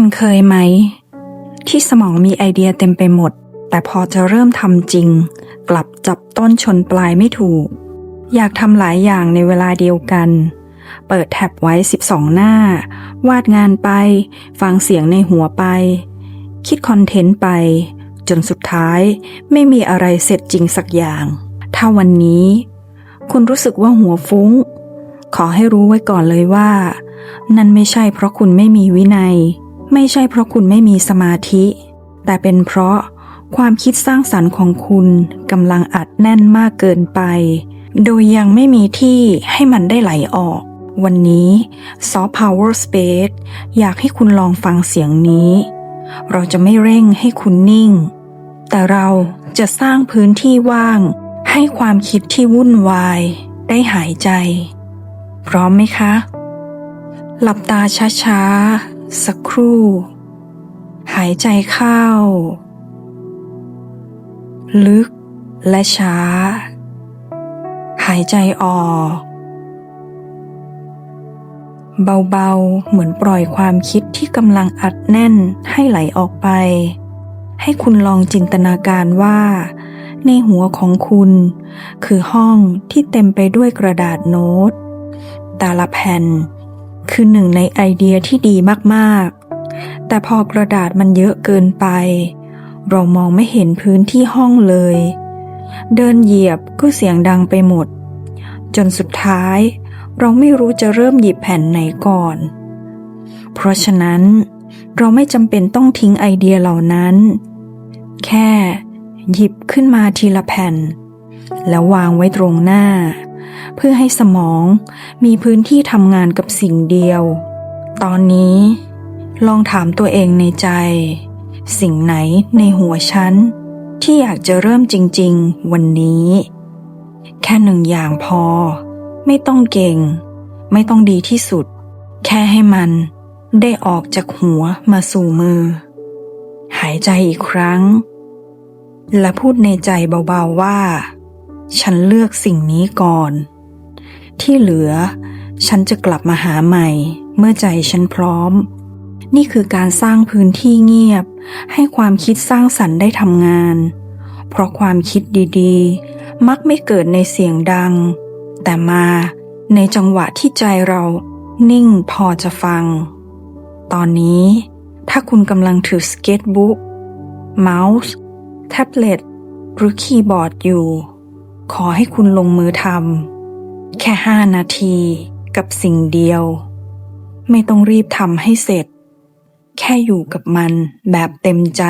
คุณเคยไหม ที่สมองมีไอเดียเต็มไปหมด แต่พอจะเริ่มทำจริง กลับจับต้นชนปลายไม่ถูก อยากทำหลายอย่างในเวลาเดียวกัน เปิดแท็บไว้ 12 หน้า วาดงานไป ฟังเสียงในหัวไป คิดคอนเทนต์ไป จนสุดท้ายไม่มีอะไรเสร็จจริงสักอย่าง ถ้าวันนี้ คุณรู้สึกว่าหัวฟุ้ง ขอให้รู้ไว้ก่อนเลยว่า นั่นไม่ใช่เพราะคุณไม่มีวินัย ไม่ใช่เพราะคุณไม่มีสมาธิ แต่เป็นเพราะความคิดสร้างสรรค์ของคุณกำลังอัดแน่นมากเกินไป โดยยังไม่มีที่ให้มันได้ไหลออก วันนี้ Soft Power Space อยากให้คุณลองฟังเสียงนี้ เราจะไม่เร่งให้คุณนิ่ง แต่เราจะสร้างพื้นที่ว่าง ให้ความคิดที่วุ่นวาย ได้หายใจ พร้อมไหมคะ หลับตาช้าๆ สักครู่ หายใจเข้า ลึกและช้า หายใจออก เบาๆ เหมือนปล่อยความคิดที่กำลังอัดแน่นให้ไหลออกไป ให้คุณลองจินตนาการว่า ในหัวของคุณ คือห้องที่เต็มไปด้วยกระดาษโน้ต แต่ละแผ่น คือหนึ่งในไอเดียที่ดีมากๆ แต่พอกระดาษมันเยอะเกินไป เรามองไม่เห็นพื้นที่ห้องเลย เดินเหยียบก็เสียงดังไปหมด จนสุดท้าย เราไม่รู้จะเริ่มหยิบแผ่นไหนก่อน เพราะฉะนั้น เราไม่จำเป็นต้องทิ้งไอเดียเหล่านั้น แค่หยิบขึ้นมาทีละแผ่น แล้ววางไว้ตรงหน้า เพื่อให้สมองมีพื้นที่ทำงานกับสิ่งเดียว ตอนนี้ ลองถามตัวเองในใจ สิ่งไหนในหัวฉัน ที่อยากจะเริ่มจริง ๆ วันนี้ แค่หนึ่งอย่างพอ ไม่ต้องเก่ง ไม่ต้องดีที่สุด แค่ให้มันได้ออกจากหัวมาสู่มือ หายใจอีกครั้ง และพูดในใจเบาๆว่า ฉันเลือกสิ่งนี้ก่อน ที่เหลือ ฉันจะกลับมาหาใหม่ เมื่อใจฉันพร้อม นี่คือการสร้างพื้นที่เงียบ ให้ความคิดสร้างสรรค์ได้ทำงาน เพราะความคิดดีๆ มักไม่เกิดในเสียงดัง แต่มาในจังหวะที่ใจเรานิ่งพอจะฟัง ตอนนี้ ถ้าคุณกำลังถือสเก็ตบุ๊กเมาส์ แท็บเล็ต หรือคีย์บอร์ดอยู่ ขอให้คุณลงมือทำ แค่ห้านาทีกับสิ่งเดียว ไม่ต้องรีบทำให้เสร็จ แค่อยู่กับมันแบบเต็มใจ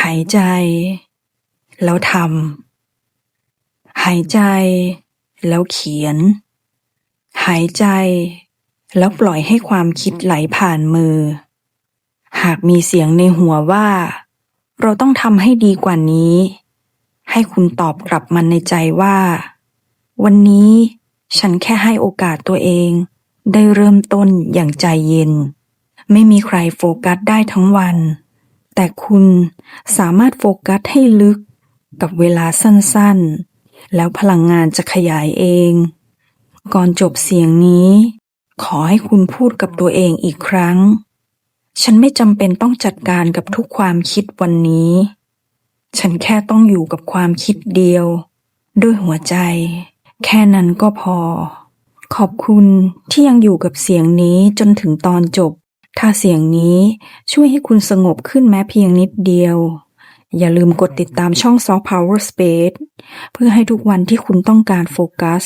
หายใจ แล้วทำหายใจ แล้วเขียน หายใจ แล้วปล่อยให้ความคิดไหลผ่านมือ หากมีเสียงในหัวว่า เราต้องทำให้ดีกว่านี้ ให้คุณตอบกลับมันในใจว่า วันนี้ฉันแค่ให้โอกาสตัวเอง ได้เริ่มต้นอย่างใจเย็น ไม่มีใครโฟกัสได้ทั้งวัน แต่คุณสามารถโฟกัสให้ลึกกับเวลาสั้นๆ แล้วพลังงานจะขยายเอง ก่อนจบเสียงนี้ ขอให้คุณพูดกับตัวเองอีกครั้ง ฉันไม่จำเป็นต้องจัดการกับทุกความคิดวันนี้ ฉันแค่ต้องอยู่กับความคิดเดียว ด้วยหัวใจ แค่นั้นก็พอ ขอบคุณที่ยังอยู่กับเสียงนี้จนถึงตอนจบ ถ้าเสียงนี้ช่วยให้คุณสงบขึ้นแม้เพียงนิดเดียว อย่าลืมกดติดตามช่อง Soft Power Space เพื่อให้ทุกวันที่คุณต้องการโฟกัส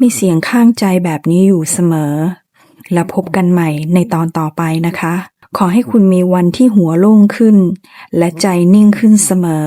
มีเสียงข้างใจแบบนี้อยู่เสมอ แล้วพบกันใหม่ในตอนต่อไปนะคะ ขอให้คุณมีวันที่หัวโล่งขึ้น และใจนิ่งขึ้นเสมอ